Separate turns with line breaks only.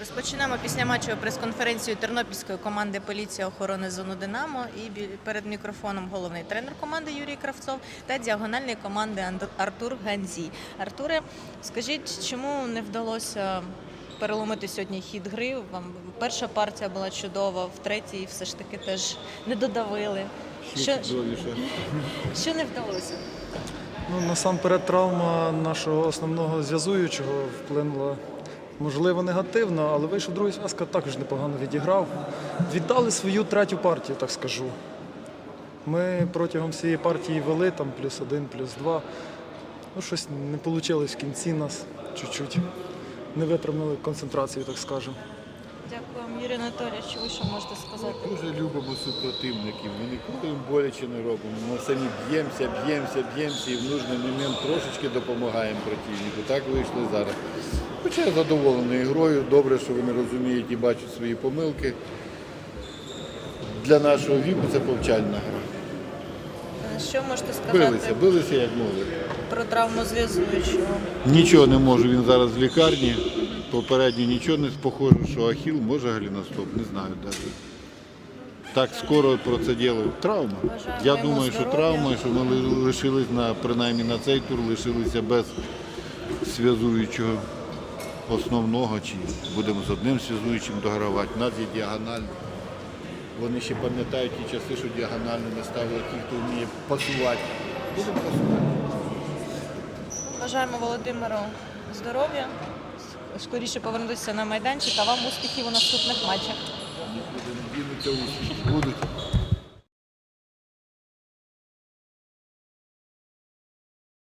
Розпочинаємо після матчу прес-конференцію тернопільської команди поліція охорони зону Динамо. І перед мікрофоном головний тренер команди Юрій Кравцов та діагональний команди Артур Ганзій. Артуре, скажіть, чому не вдалося переломити сьогодні хід гри? Вам перша партія була чудова, в третій все ж таки теж не додавили. Що, що не вдалося?
Ну, насамперед, травма нашого основного зв'язуючого вплинула, можливо, негативно, але вийшов другий зв'язка також непогано відіграв. Віддали свою третю партію, так скажу. Ми протягом всієї партії вели там плюс один, плюс два. Ну, щось не вийшло в кінці нас чуть-чуть. Не витримали концентрацію, так скажемо.
Дякую, вам, Юрій Анатолійович. Ви що можете сказати?
Дуже любимо супротивників. Ми ніколи їм боляче не робимо. Ми самі б'ємося, б'ємося, б'ємося і в нужний момент трошечки допомагаємо противнику. Так вийшло зараз. Хоча я задоволений грою, добре, що вони розуміють і бачать свої помилки. Для нашого віку це повчальна гра.
Що можете сказати
Билися, билися як могли.
про травму зв'язуючого?
Нічого не можу, він зараз в лікарні. Попередньо нічого не похоже, що Ахіл, може галіностоп, не знаю навіть. Так скоро про це діло. Травма. Я думаю, що травма, що ми ли- лишились на принаймні на цей тур, лишилися без зв'язуючого основного, чи будемо з одним зв'язуючим догравати. У нас є діагональ. Вони ще пам'ятають ті часи, що діагонально не ставили ті, хто вміє пасувати. Будемо пасувати.
Бажаємо Володимиру здоров'я, скоріше повернутися на майданчик, а вам успіхів у наступних матчах.
Будуть.